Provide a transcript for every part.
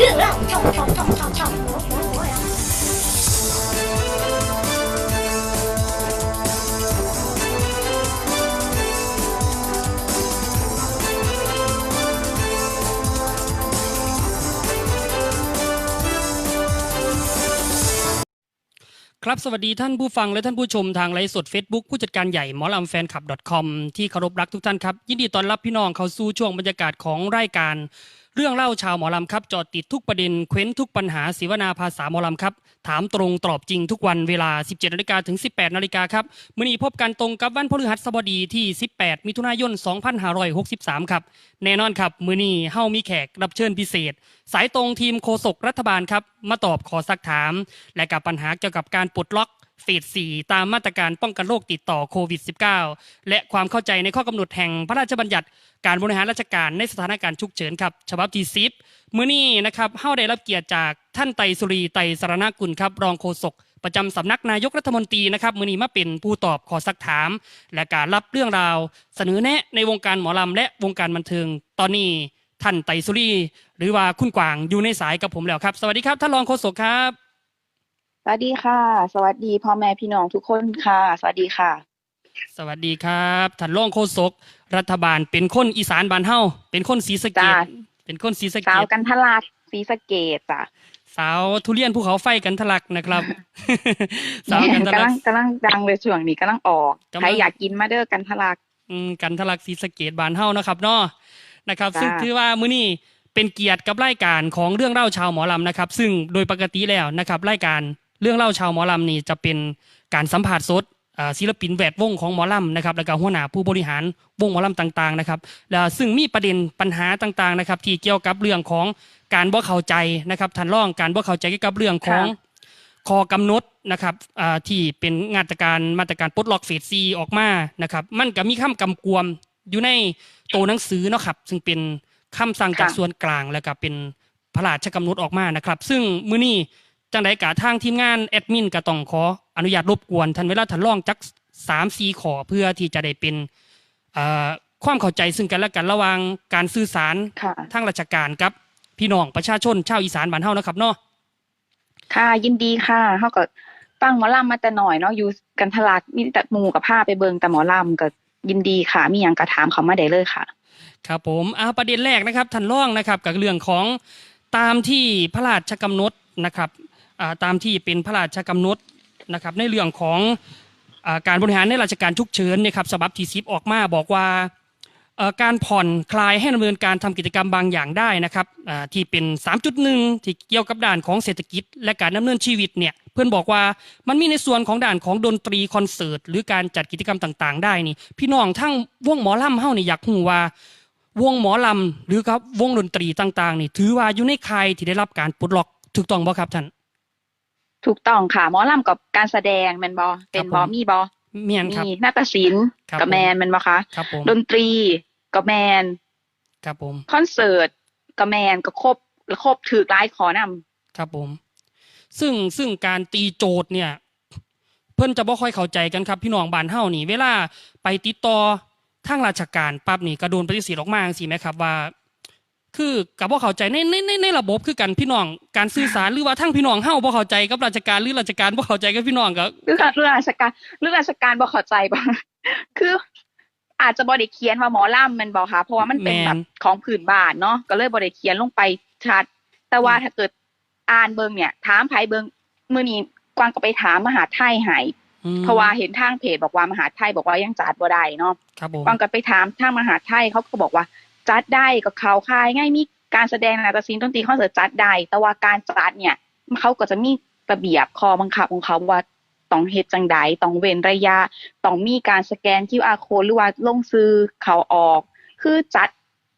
เรื่องเล่าช่องช่องช่องช่องช่องหัวหัวหัวอะครับสวัสดีท่านผู้ฟังและท่านผู้ชมทางไลฟ์สด Facebook ผู้จัดการใหญ่หมอลำแฟนคลับ .com ที่เคารพรักทุกท่านครับ ยินดีต้อนรับพี่น้องเข้าสู่ช่วงบรรยากาศของรายการ เรื่องเล่าชาวหมอลำครับจอดติดทุกประเด็นเค้นทุกปัญหาศิวนาภาษาหมอลำครับ ถามตรงตอบจริงทุกวันเวลา 17นาฬิกาถึง 18นาฬิกาครับมื่อนี้พบกันตรงกับวันพฤหัสบดีที่ 18 มิถุนายน 2563 ครับ แน่นอนครับ มือนี้เฮามีแขกรับเชิญพิเศษ สายตรงทีมโฆษกรัฐบาลครับ มาตอบขอซักถาม และกับปัญหาเกี่ยวกับการปลดล็อก เฟส 4 ตามมาตรการป้องกันโรคติดต่อโควิด -19 และความเข้าใจในข้อกำหนดแห่งพระราชบัญญัติการบริหารราชการในสถานการณ์ฉุกเฉินครับฉบับที่10มื้อนี้นะครับเฮาได้รับเกียรติจากท่านไตสุรีไตรสรณกุลครับรองโฆษกประจำสำนักนายกรัฐมนตรีนะครับมือนี้มาเป็นผู้ตอบขอซักถาม และการรับเรื่องราว เสนอแนะในวงการหมอลำและวงการบันเทิง ตอนนี้ท่านไตสุรีหรือว่าคุณกวางอยู่ในสายกับผมแล้วครับ สวัสดีครับท่านรองโฆษกครับ วัสดีค่ะ สวัสดีพ่อแม่พี่น้องทุกคนค่ะ สวัสดีค่ะ สวัสดีครับท่านรองโฆษกรัฐบาลเป็นคนอีสานบ้านเฮาเป็นคนศรีสะเกจ้าษเป็นคนศรีสะเกสาวษกันทลักศรีสะเกดจ้ะสาวทุเรียนภูเขาไฟกันทะลักนะครับ สาวกันทะกำลัลักงกำลังดังเลยช่วงนี้กำลังออกกำลังใครอยากกินมาเด้อกันทลักอืมกันทะลักศรีสะเกดบ้านเฮานะครับเนาะนะครับจ้าซึ่งถือว่ามื้อนี้เป็นเกียรติกับรายการของเรื่องเล่าชาวหมอลำนะครับ ซึ่งโดยปกติแล้วนะครับ รายการ เรื่องเล่าชาวหมอลำนี่จะเป็นการสัมผัสสดอ่าศิลปินแวดวงของหมอลำนะครับ แล้วก็หัวหน้าผู้บริหารวงหมอลำต่างๆนะครับแล้วซึ่งมีประเด็นปัญหาต่างๆนะครับ ที่เกี่ยวกับเรื่องของการบ่เข้าใจนะครับท่านร่องการบ่เข้าใจเกี่ยวกับเรื่องของข้อกำหนดนะครับอ่าที่เป็นมาตรการมาตรการปลดล็อกเฟสซีออกมานะครับ มันก็มีคำกำกวมอยู่ในตัวหนังสือเนาะครับ ซึ่งเป็นคำสั่งจากค่ะส่วนกลางแล้วก็เป็นพระราชกำหนดออกมานะครับ ซึ่งมื้อนี้ จังไดกะทางทีมงานแอดมินก็ต้องขออนุญาตรบกวนท่านเวลาท่านลองจักสามสี่ขอเพื่อที่จะได้เป็นเอ่อความเข้าใจซึ่งกันและกันระหว่างการสื่อสารค่ะทางราชการกับพี่น้องประชาชนชาวอีสานบ้านเฮานะครับเนาะค่ะยินดีค่ะเขาก็ฟังหมอลำมาแต่หน่อยเนาะอยู่กันทลักมีแต่หมู่กับผ้าไปเบิงแต่หมอลำก็ยินดีค่ะ มีอย่างกระถามเขามาได้เลยค่ะ ครับผมอ่าประเด็นแรกนะครับท่านร่องนะครับกับเรื่องของตามที่พระราชกำหนดนะครับอ่า ตามที่เป็นพระราชกำหนดนะครับในเรื่องของอการบริหารในราชการฉุกเฉินเนี่ยครับฉบับที่สิบออกมาบอกว่าการผ่อนคลายให้ดำเนินการทำกิจกรรมบางอย่างได้นะครับที่เป็น 3.1 ที่เกี่ยวกับด่านของเศรษฐกิจ และการดำเนินชีวิตเนี่ยเพื่อนบอกว่ามันมีในส่วนของด่านของดนตรีคอนเสิร์ตหรือการจัดกิจกรรมต่าง ๆ ได้นี่พี่น้องทั้งวงหมอลำเฮ้านี่อยากรู้ว่าวงหมอลำหรือครับวงดนตรีต่างๆนี่ถือว่าอยู่ในข่ายที่ได้รับการปลดล็อกถูกต้องบ่ครับท่าน ถูกต้องค่ะหมอลำกับการแสดงแมนบอเป็นบอผมมีบอเมียนครับมีนาฏศิลป์ครับกับผมแมนแมนบอคะครับผมดนตรีกับแมนครับผมคอนเสิร์ตกระแมนก็ครบครบถือร้ายขอนำครับผม ซึ่งซึ่งการตีโจทย์เนี่ย เพิ่นจะบ่ค่อยเข้าใจกันครับ พี่น้องบ้านเฮานี่ เวลาไปติดต่อทางราชการปั๊บนี่ก็โดนปฏิเสธออกมาจังซี่ไหมครับว่า คือกับบ่เข้าใจในในในในระบบคือกันพี่น้องการสื่อสารหรือว่าทั้งพี่น้องเฮาบ่เข้าใจกับราชการหรือราชการบ่เข้าใจกับพี่น้องก็เรื่องเรื่องราชการเรื่องราชการบ่เข้าใจบ่คือ อาจจะบ่ได้เขียนว่าหมอลำแมันบ่ค่ะเพราะว่ามันเป็นแม่นแบบของผืนบ้านเนาะก็เลยบ่ได้เขียนลงไปชัด แต่ว่าถ้าเกิดอ่านเบิงเนี่ย ถามไผเบิงมื้อนี้กวางก็ไปถามมหาไทยให้อืมเพราะว่าเห็นทางเพจบอกว่ามหาไทยบอกว่ายังจัดบ่ได้เนาะครับผมกวางก็ไปถามทางมหาไทยเขาก็บอกว่า จัดได้กับเขาคายง่ายมีการแสดงนาฏศิลป์ดนตรีคอนเสิร์ตจัดได้แต่ว่าการจัดเนี่ยเขาก็จะมีระเบียบคอบังคับของเขาว่าต้องเฮ็ดจังใดต้องเว้นระยะต้องมีการสแกน QR code หรือว่าลงซื้อเขาออก คือจัด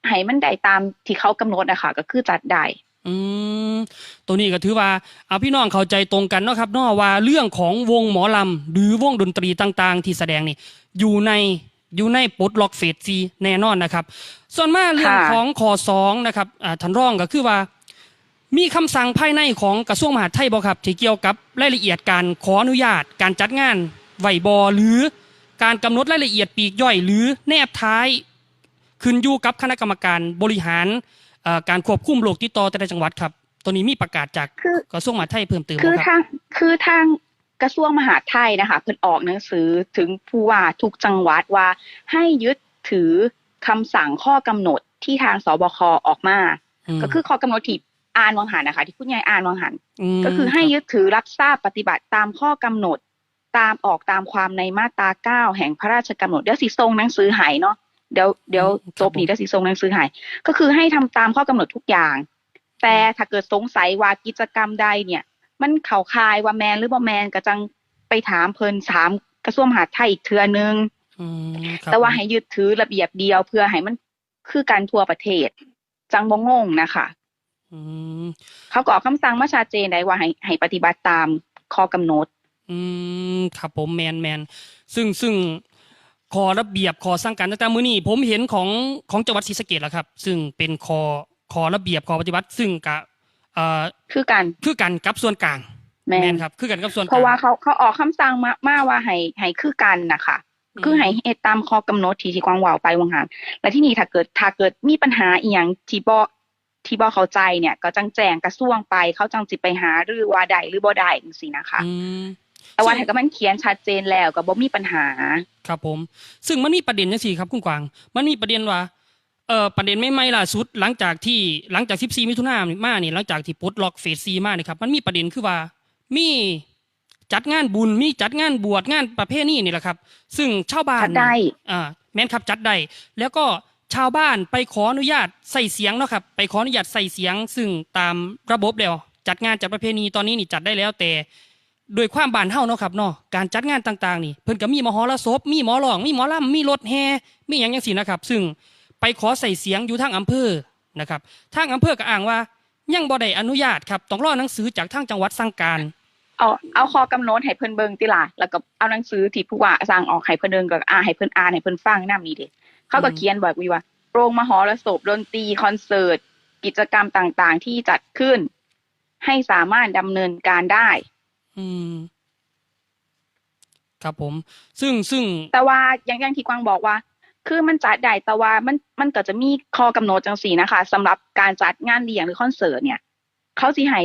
ให้มันได้ตามที่เขากำหนดนะคะก็คือจัดได้อืมตัวนี้ก็ถือว่าเอาพี่น้องเข้าใจตรงกันเนาะครับเนาะว่าเรื่องของวงหมอลำหรือวงดนตรีต่าง ๆ ที่แสดงนี่อยู่ใน อยู่ในปลดล็อกเฟสซีแน่นอนนะครับ ส่วนมากเรื่องค่ะของข้อสองนะครับอ่าท่านรองก็คือว่า มีคำสั่งภายในของกระทรวงมหาดไทยบ่ครับที่เกี่ยวกับรายละเอียดการขออนุญาต การจัดงานไหวบอหรือการกำหนดรายละเอียดปลีกย่อย หรือแนบท้ายขึ้นอยู่กับคณะกรรมการบริหารเอ่อการควบคุมโรคติดต่อแต่ละจังหวัดครับ ตัวนี้มีประกาศจากคือกระทรวงมหาดไทยเพิ่มเติมคือบ่ครับทางคือทาง กระทรวงมหาดไทยนะคะเพิ่นออกหนังสือถึงผู้ว่าทุกจังหวัดว่าให้ยึดถือคำสั่งข้อกำหนดที่ทางสบคออกมามก็คือข้อกำหนดที่อ่านวังหันนะคะ ที่คุณยายอ่านวังหันมก็คือให้รับยึดถือรับทราบปฏิบัติตามข้อกำหนดตามออกตามความในมาตราเก้าแห่งพระราชกำหนดเดี๋ยวสิทรงหนังสือหายเนาะเดี๋ยวเดี๋ยวจบนี้เดี๋ยวสิทรงหนังสือหายก็คือให้ทำตามข้อกำหนดทุกอย่าง แต่ถ้าเกิดสงสัยว่ากิจกรรมใดเนี่ย มันเข่าคายว่าแมนหรือบ่แมนก็จังไปถามเพิ่นถามกระทรวงมหาดไทยอีกเทื่อนึงอืมครับแต่ว่าให้ยึดถือระเบียบเดียวเพื่อให้มันคือการทั่วประเทศ จังบ่งงนะคะอืมเขาก็ออกคำสั่งมาชัดเจนได้ว่าให้ให้ปฏิบัติตามข้อกำหนด อืมครับผมแมนแมนซึ่งซึ่งขอระเบียบขอสั่งการตั้งแต่มื้อนี้ผมเห็นของของจังหวัดศรีสะเกษแล้วครับ ซึ่งเป็นคอขอระเบียบขอปฏิบัติ ซึ่งกะ เอ่อคือกันคือกันกับส่วนกลางแม่นนครับ คือกันกับส่วนกเพลางราะว่าเขาเขาออกคำสั่งมามาว่าให้ให้คือกันนะคะคือให้เฮ็ดตามข้อกำหนดที่ที่กวางเว่าไปวังหารและที่นี่ถ้าเกิดถ้าเกิดมีปัญหาอีหยังที่บ่ที่บ่เข้าใจเนี่ย ก็จังแจ้งกระทรวงไป เขาจังสิไปหาหรือว่าได้หรือบ่ได้จังซี่นะคะอืมแต่ว่าซึ่งถ้าเก็มันเขียนชัดเจนแล้วก็บ่มีปัญหา ครับผม ซึ่งมันมีประเด็นจังซี่ครับคุณกวาง มันมีประเด็นว่า เอ่อประเด็นไม่ไม่ล่าสุด หลังจากที่หลังจาก 14 มิถุนายนมานี่หลังจากที่ปลดล็อกเฟสซีมานี่ครับมันมีประเด็นคือว่ามีจัดงานบุญมีจัดงานบวชงานประเภทนี้นี่แหละครับ ซึ่งชาวบ้านชัดได้อ่าแม่นครับจัดได้แล้วก็ชาวบ้านไปขออนุญาตใส่เสียงเนาะครับไปขออนุญาตใส่เสียง ซึ่งตามระบบแล้วจัดงานจัดประเพณีตอนนี้นี่จัดได้แล้วแต่โดยความบานเฮาเนาะครับเนาะการจัดงานต่างๆ นี่เพิ่นก็มีมหรสพมีหมอร้อง มีหมอลำมีรถแห่มีหยังจังซี่นะครับ ซึ่ง ไปขอใส่เสียงอยู่ทางอำเภอนะครับทางอำเภอก็อ้างว่า ยังบ่ได้อนุญาตครับต้องรอหนังสือจากทางจังหวัดสั่งการ เอาเอาข้อกำหนดให้เพิ่นเบิ่งติล่ะแล้วก็เอาหนังสือที่ผู้ว่าสั่งออกให้เพิ่นเดินก็อ่าให้เพิ่นอ่านให้เพิ่นฟังนำนี่เด้เขาก็อืมเขียนบอกไว้ว่า โรงมหรสพดนตรีคอนเสิร์ตกิจกรรมต่างๆ ที่จัดขึ้น ให้สามารถดำเนินการได้ อืมครับผม ซึ่งซึ่งแต่ว่าอย่างอย่างที่กวางบอกว่า คือมันจัดได้แต่ว่ามันมันก็จะมีข้อกำหนดจังซี่นะคะสำหรับการจัดงานเลี้ยงหรือคอนเสิร์ตเนี่ย เขาสิให้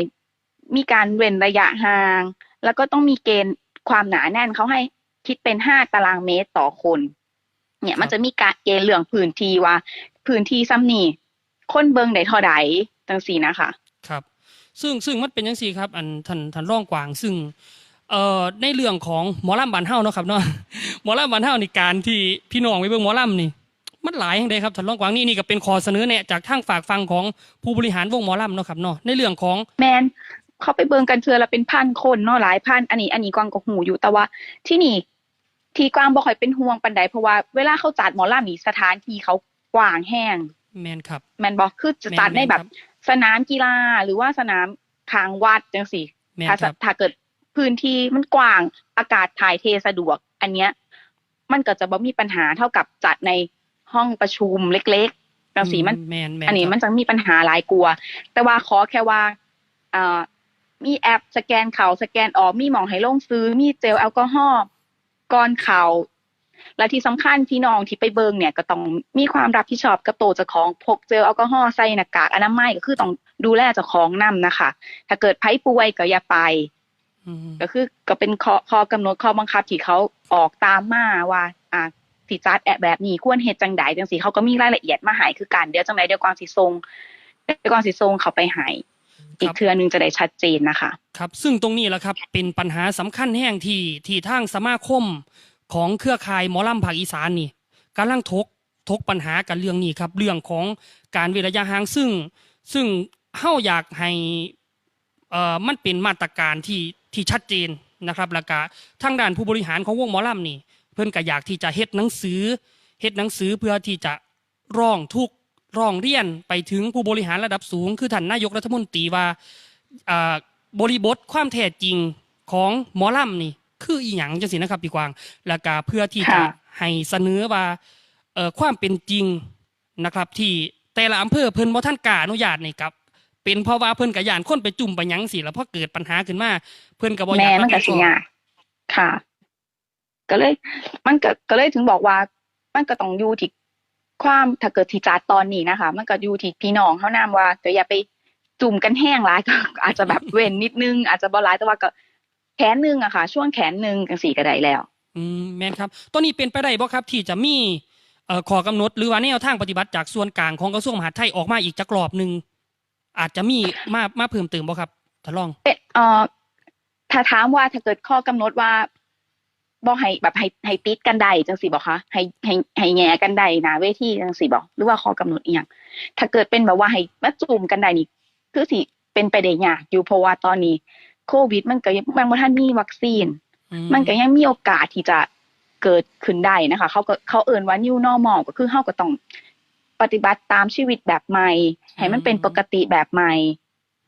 มีการเว้นระยะห่าง แล้วก็ต้องมีเกณฑ์ความหนาแน่นเขาให้คิดเป็นห้าตารางเมตรต่อคน เนี่ยมันจะมีการเกณฑ์เรื่องพื้นที่ว่า พื้นที่ซ้ำนี่คนเบิงไดเท่าใดจังสีนะคะ ครับ ซึ่งซึ่งมันเป็นยังสีครับ อันท่านท่านร่องกวางซึ่ง เอ่อในเรื่องของหมอลำบานเฮาเนาะครับเนาะหมอลำบานเฮานี่การที่พี่น้องไปเบิ่งหมอลำนี่ มันหลายแห่งใดครับท่านร่องกวางนี่นี่ก็เป็นข้อเสนอแนะจากทางฝากฟังของผู้บริหารวงหมอลำเนาะครับเนาะในเรื่องของแมนเขาไปเบิงกันเทือละเป็นพันคนเนาะหลายพันอันนี้ อันนี้กวางก็หูอยู่แต่ว่าที่นี่ ที่กวางบ่ค่อยเป็นห่วงปันใดเพราะว่าเวลาเขาจัดหมอลำนี่สถานที่เขากว้างแห้งแมนครับแมนบอกคือจะจัดในแบบม่นครัสนามกีฬาหรือว่าสนามทางวัดจังสี่แมนถ้าครับถ้าเกิด พื้นที่มันกว้างอากาศถ่ายเทสะดวก อันเนี้ยมันก็จะบ่มีปัญหาเท่ากับจัดในห้องประชุมเล็กๆจังสีมันแมนแมนอันนี้ครับมันจะมีปัญหาหลายกลัว แต่ว่าขอแค่ว่าอ่ามีแอปสแกนเขาสแกนออกมีหมองให้ลงซื้อ มีเจลแอลกอฮอล์ก่อนเขาและที่สำคัญพี่น้องที่ไปเบิงเนี่ยก็ต้องมีความรับผิดชอบกับโตวเจ้าของพกเจลแอลกอฮอล์ใส่หน้ากากอนามัยก็คือต้องดูแลเจ้าของนํนะคะ ถ้าเกิดไผป่วยก็อย่าไปอืม ก็คือก็เป็นข้อข้อกำหนดข้อบังคับที่เขาออกตามมาว่า อ่าสิจัดแอบแบบนี้ควรเฮ็ดจังใดจังซี่เขาก็มีรายละเอียดมาให้คือกันเดี๋ยวจังไดเดี๋ยวก่อนสิส่งเดี๋ยวก่อนสิส่งเขาไปให้อีกเทื่อหนึงจะได้ชัดเจนนะคะ ครับ ซึ่งตรงนี้แหละครับเป็นปัญหาสำคัญแห่งที่ที่ทางสมาคมของเครือข่ายหมอลำภาคอีสานนี่กำลังทกทกปัญหากันเรื่องนี้ครับ เรื่องของการเว้นระยะห่างซึ่ง ซึ่งเฮาอยากให้เอ่อมันเป็นมาตรการที่ ที่ชัดเจนนะครับแล้วก็ทางด้านผู้บริหารของวงหมอลำนี่ เพิ่นก็อยากที่จะเฮ็ดหนังสือเฮ็ดหนังสือเพื่อที่จะร้องทุกข์ร้องเรียนไปถึงผู้บริหารระดับสูง คือท่านนายกรัฐมนตรีว่าอ่าบริบทความแท้จริงของหมอลำนี่ คืออีหยังจังซี่นะครับพี่กวางแล้วก็เพื่อที่จะค่ะให้เสนอว่าเอ่อความเป็นจริงนะครับ ที่แต่ละอำเภอเพิ่นบ่ท่านกล้าอนุญาตนี่ครับ เป็นเพราะว่าเพิ่นก็ย่านคนไปจุ่มไปหยังสิแล้วพอเกิดปัญหาขึ้นมาเพิ่นก็บ่อแม่ยากมันก็รับผิสิดชอบยากค่ะ ก็เลย มันก็ก็เลยถึงบอกว่า มันก็ต้องอยู่ที่ความถ้าเกิดที่จัดตอนนี้นะคะ มันก็อยู่ที่พี่น้องเขานำว่าก็อย่าไปจุ่มกันแห้งหลายก็อาจจะแบบเว้นนิดนึง อาจจะบ่หลายแต่ว่าก็แขนหนึงอะค่ะ ช่วงแขนหนึงจังสี่ก็ได้แล้ว อืมแม่นครับตัวนี้เป็นไปได้บ่ครับ ที่จะมีเอ่อข้อกำหนดหรือว่าแนวทางปฏิบัติจากส่วนกลางของกระทรวงมหาดไทยออกมาอีกจักรอบหนึ่ง อาจจะมีมามาเพิ่มเติมบ่ครับทดลองเป็นเอ่อถ้าถามว่าถ้าเกิดข้อกำหนดว่าบ่ให้แบบให้ให้ติดกันใดจังสิบอกคะให้ให้ให้แง่กันใดหนาเวทีจังสิบอกหรือว่าข้อกำหนดอีหยังถ้าเกิดเป็นแบบว่าให้มาจุ่มกันใดนี่คือสิเป็นไปได้ยากอยู่เพราะว่าตอนนี้ โควิด มันก็ยังมันบ่ทันมีวัคซีนอืมันก็ยังมีโอกาสที่จะเกิดขึ้นได้นะคะ เขาก็เขาเอ่นว่า new normal ก็คือเขาก็ต้อง ปฏิบัติตามชีวิตแบบใหม่ ให้มันเป็นปกติแบบใหม่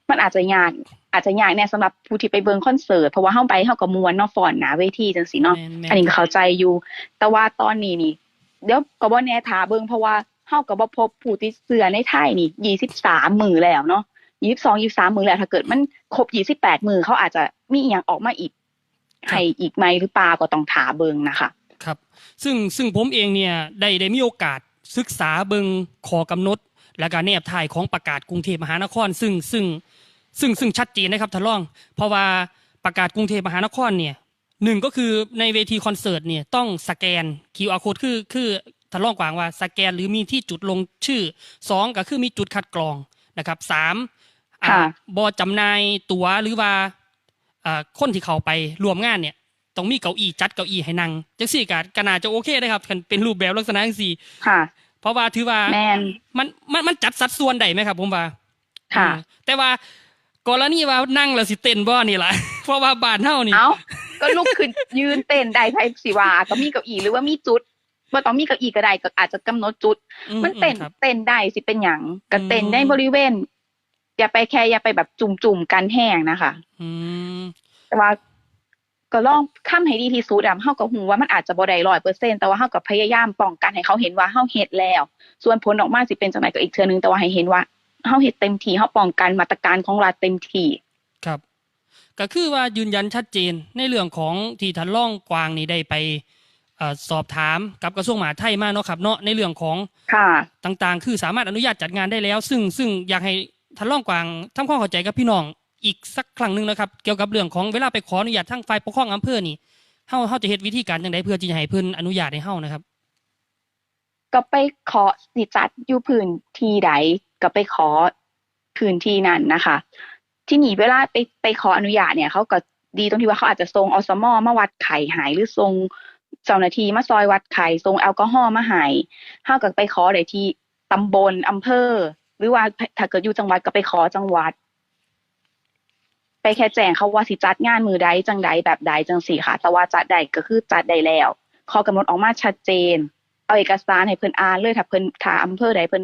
มันอาจจะยากอาจจะยากแน่สำหรับผู้ที่ไปเบิ่งคอนเสิร์ตเพราะว่าเฮาไปเฮาก็มวนเนาะฟอนหนาเวทีจังซี่เนาะแม่แม่อันนี้ก็เข้าใจอยู่ แต่ว่าตอนนี้นี่ เดี๋ยวก็บ่แน่ทาเบิ่งเพราะว่าเฮาก็บ่พบผู้ติดเชื้อในไทยนี่23มื้อแล้วเนาะ22 23มื้อแล้วถ้าเกิดมันครบ28มื้อเขาอาจจะมีอีหยังออกมาอีกให้อีกไหมหรือเปล่าก็ต้องถาเบิ่งนะคะ ครับ ซึ่งซึ่งผมเองเนี่ยได้ได้มีโอกาส ศึกษาเบิงขอกำหนด และการแนบถ่ายของประกาศกรุงเทพมหานคร ซึ่งซึ่งซึ่งซึ่งชัดเจนนะครับท่านรอง เพราะว่าประกาศกรุงเทพมหานครเนี่ยหนึ่งก็คือในเวทีคอนเสิร์ตเนี่ยต้องสแกน QR code คือคือท่านรองกวางว่าสแกนหรือมีที่จุดลงชื่อสองก็คือมีจุดคัดกรองนะครับสามอ่าค่ะบอจำหน่ายตั๋วหรือว่าอ่าคนที่เขาไปรวมงานเนี่ย ต้องมีเก้าอี้จัดเก้าอี้ให้นั่งจังสี่ก็ก็น่าจะโอเคได้ครับคันเป็นรูปแบบลักษณะจังสี่ค่ะ เพราะว่าถือว่าแมนมันมันมันจัดสัดส่วนได้ไหมครับ ผมว่า ค่ะอืมแต่ว่ากรณีว่านั่งแล้วสิเต้นบ่นี่ล่ะเพราะว่าบ้านเฮานี่เอ้าก็ลุกขึ้นยืนเต้นได้ไทยสิว่าก็มีเก้าอี้หรือว่ามีจุดว่าต้องมีเก้าอี้ก็ได้ก็อาจจะกำหนดจุดอืมันเต้นครับเต้นได้สิเป็นหยังก็เต้นอืมในบริเวณอย่าไปแค่อย่าไปแบบจุ่มจุ่มๆกันแห้งนะคะอืมแต่ว่า ก็ลองค้ำให้ดีที่สุดอะเฮาก็หูว่ามันอาจจะบ่ได้ร้อยเปอร์เซ็นต์แต่ว่าเฮาก็พยายามป้องกันให้เขาเห็นว่าเฮาเฮ็ดแล้ว ส่วนผลออกมาสิเป็นจังไดก็อีกเทื่อนึงแต่ว่าให้เห็นว่าเฮาเฮ็ดเต็มที่เฮาป้องกันมาตรการของรัฐเต็มที่ครับก็คือว่ายืนยันชัดเจนในเรื่องของที่ท่านร่องกวางนี่ได้ไปเอ่อสอบถามกับกระทรวงมหาดไทยมาเนาะครับเนาะในเรื่องของค่ะต่างๆ คือสามารถอนุญาตจัดงานได้แล้ว ซึ่งซึ่งอยากให้ท่านร่องกวางทำความเข้าใจกับพี่น้อง อีกสักครั้งหนึ่งนะครับ เกี่ยวกับเรื่องของเวลาไปขออนุญาตทางฝ่ายปกครองอำเภอนี่เฮาเฮาจะเฮ็ดวิธีการจังไดเพื่อที่จะให้เพิ่นอนุญาตให้เฮานะครับ ก็ไปขอสิจัดอยู่พื้นที่ใดก็ไปขอพื้นที่นั้นนะคะ ที่นี่เวลาไปไปขออนุญาตเนี่ยเขาก็ดีตรงที่ว่าเขาอาจจะส่งอสมมาวัดไข่หายหรือส่งเจ้าหน้าที่มาซอยวัดไข่ส่งแอลกอฮอล์มาหายเขาก็ไปขอได้ที่ตำบลอำเภอ หรือว่าถ้าเกิดอยู่จังหวัดก็ไปขอจังหวัด ไปแค่แจ้งเขาว่าสิจัดงานมือใดจังใดแบบใดจังสี่ค่ะ แต่ว่าจัดใดก็คือจัดได้แล้วข้อกำหนดออกมาชัดเจน เอาเอกสารให้เพิ่นอ่านเลยถ้าเพิ่นถ้าอำเภอใดเพิ่น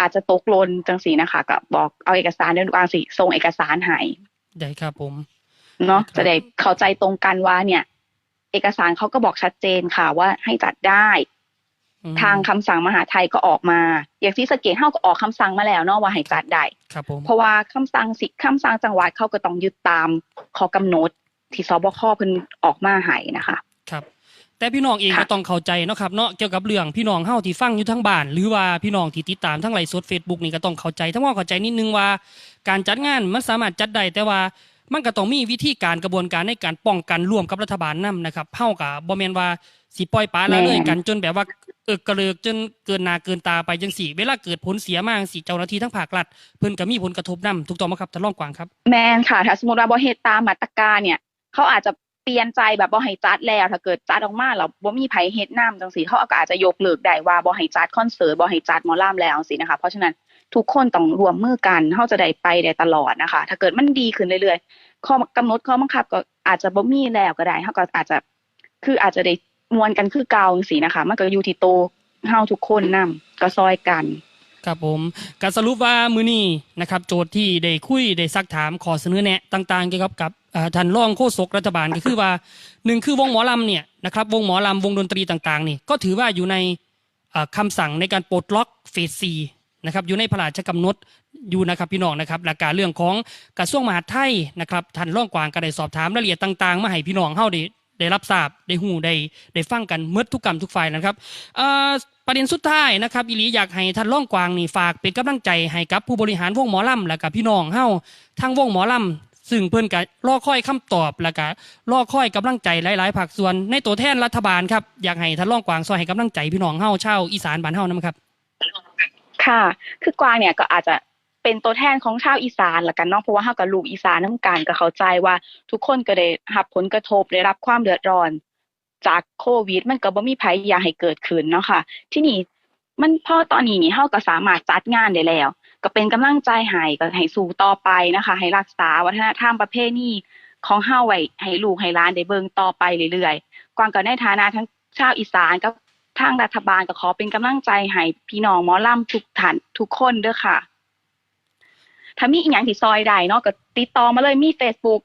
อาจจะตกหล่นจังสีนะคะก็บอกเอาเอกสารเดินวางสิส่งเอกสารให้ได้ครับผมเนาะครับจะได้เข้าใจตรงกันว่าเนี่ย เอกสารเขาก็บอกชัดเจนค่ะว่าให้จัดได้อืม ทางคำสั่งมหาไทยก็ออกมา อย่างที่สะเกตเฮาก็ออกคำสั่งมาแล้วเนาะว่าให้จัดได้ครับผมเพราะว่าคำสั่งสิคำสั่งจังหวัดเขาก็ต้องยึดตามข้อกำหนด ที่สบคเพิ่นออกมาให้นะคะ ครับ แต่พี่น้องเองค่ะก็ต้องเข้าใจเนาะครับเนาะเกี่ยวกับเรื่องพี่น้องเฮาที่ฟังอยู่ทั้งบ้าน หรือว่าพี่น้องที่ติดตามทั้งไลฟ์สด Facebook นี่ก็ต้องเข้าใจทั้งว่าเข้าใจนิดนึงว่า การจัดงานมันสามารถจัดได้แต่ว่า มันก็ต้องมีวิธีการกระบวนการในการป้องกันร่วมกับรัฐบาลนํนะครับเฮากับบ่แม่นว่าสิปล่อยปละละเลยกันจนแบบว่าเออกระเลิกจนเกินหนาเกินตาไปจังสี่ เวลาเกิดผลเสียมาจังสี่เจ้าหน้าที่ทั้งภาครัฐเพิ่นก็มีผลกระทบนํถูกต้องไหมครับท่านรองกวางครับ แมนค่ะ ถ้าสมมติว่าบ่เฮ็ดตามมาตรการเนี่ย เขาอาจจะเปลี่ยนใจแบบบ่ให้จัดแล้ว ถ้าเกิดจัดออกมาแล้วบ่มีไผเฮ็ดนำจังซี่เขาก็อาจจะยกเลิกได้ว่าบ่ให้จัดคอนเสิร์ตบ่ให้จัดหมอลำแล้วจังซี่นะคะ เพราะฉะนั้น ทุกคนต้องรวมมือกันเฮาจะได้ไปได้ตลอดนะคะ ถ้าเกิดมันดีขึ้นเรื่อยๆ ข้อกำหนดข้อบังคับก็อาจจะบ่มีแล้วก็ได้เฮาก็อาจจะคืออาจจะได้มวนกันคือเก่าจังซี่นะคะ มันก็อยู่ที่โตเฮาทุกคนนํก็ซอยกันครับผมการสรุปว่ามือนี้นะครับ โจทย์ที่ได้คุยได้ซักถามขอเสนอแนะต่างๆเกี่ยวกับกับท่านรองโฆษกรัฐบาลก็คือว่าหนึ่งคือวงหมอลำเนี่ยนะครับวงหมอลำวงดนตรีต่างๆนี่ก็ถือว่าอยู่ในเอ่อคำสั่งในการปลดล็อกเฟสซี นะครับอยู่ในพระราชกำหนดอยู่นะครับพี่น้องนะครับหลักการเรื่องของกระทรวงมหาดไทยนะครับท่านรองกวางก็ได้สอบถามรายละเอียดต่างๆ มาให้พี่น้องเฮาได้ได้รับทราบได้หูได้ได้ฟังกันเมื่อทุกกรรมทุกฝ่ายนะครับประเด็นสุดท้ายนะครับอีหลีอยากให้ท่านร่องกวางนี่ฝากเป็นกำลังใจให้กับผู้บริหารวงหมอลำและกับพี่น้องเฮาทางวงหมอลำซึ่งเพิ่อนก็รอคอยคำตอบและก็รอคอยกำลังใจหลายๆภาคส่วนในตัวแทนรัฐบาลครับอยากให้ท่านร่องกวางซอยให้กำลังใจพี่น้องเฮาชาวอีสานบ้านเฮานำครับ ค่ะ คือกวางเนี่ยก็อาจจะเป็นตัวแทนของชาวอีสานละกันเนาะเพราะว่าเฮากับลูกอีสานน้ำกันก็เข้าใจว่าทุกคนก็ได้รับผลกระทบได้รับความเดือดร้อน จากโควิด มันก็บ่มีภัยอยากให้เกิดขึ้นเนาะค่ะ ที่นี่มันพอตอนนี้นี่เฮาก็สามารถจัดงานได้แล้ว ก็เป็นกำลังใจให้ก็ให้สู้ต่อไปนะคะ ให้รักษาวัฒนธรรมประเพณีของเฮาไว้ให้ลูกให้หลานได้เบิ่งต่อไปเรื่อยๆกวางก็ในฐานะทั้งชาวอีสานกับ ทางรัฐบาลก็ขอเป็นกำลังใจให้พี่น้องหมอลำทุกท่านทุกคนเด้อค่ะ ถ้ามีอีกอย่างที่ซอยใดเนาะก็ติดต่อมาเลยมี Facebook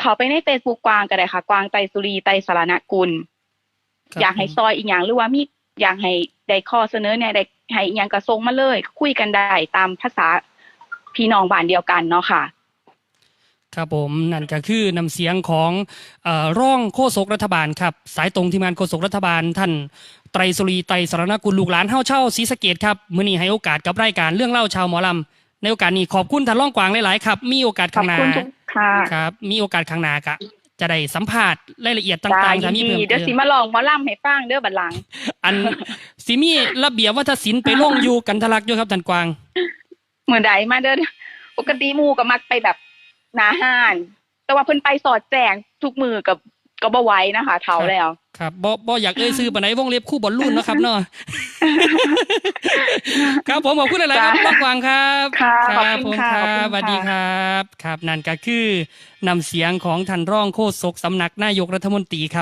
เขาไปใน Facebook กวางก็ได้ค่ะ กวางไตรสุรีไตรสารณกุลครับอยากให้ซอยอีกอย่างหรือว่ามีอยากให้ได้ข้อเสนอเนี่ยได้ให้อีกอย่างกระทรงมาเลย คุยกันได้ตามภาษาพี่น้องบ้านเดียวกันเนาะค่ะ ครับผมนั่นก็คือนำเสียงของเอ่อร่องโฆษกรัฐบาลครับสายตรงทีมงานโฆษกรัฐบาล ท่านไตรสุรีไตรสารณกุลลูกหลานเฮาเช่าศรีสะเกดครับมื้อนี้ให้โอกาสกับรายการเรื่องเล่าชาวหมอลำในโอกาสนี้ขอบคุณท่านร่องกวางหลายๆครับมีโอกาสขอบข้างหน้าคุณทุกค่ะครับ มีโอกาสข้างหน้ากะจะได้สัมภาษณ์รายละเอียดจ้าต่างๆยิถ้านมีดีเพิ่มเดี๋ยวเติสิมมาลองหมอลำให้ฟังเด้อบัดหลัง อันสิมีระเบียบวัฒนศิลป์ไปลงอยู่กันทะลักอยู่ครับท่านกวางเหมือนใดมาเด้อปกติหมู่ก็มักไปแบบ หนาห้าน แต่ว่าเพิ่นไปสอดแจงทุกมือกับก็บ่ไหว้นะคะเฒ่าแล้วครับบ่บ่อยากเอ่ยซื้อปานไหนวงเล็บคู่บอลลูนเนาะครับเนาะครับผมขอบคุณหลายๆครับจ้าร่องกวางครับค่ะคขอบรับคุผมณค่ะคขอบรัคุบณสวัสดีค่ะครับ ครับนั่นก็คือนำเสียงของท่านร่องโฆษกสำนักนายกรัฐมนตรีครับ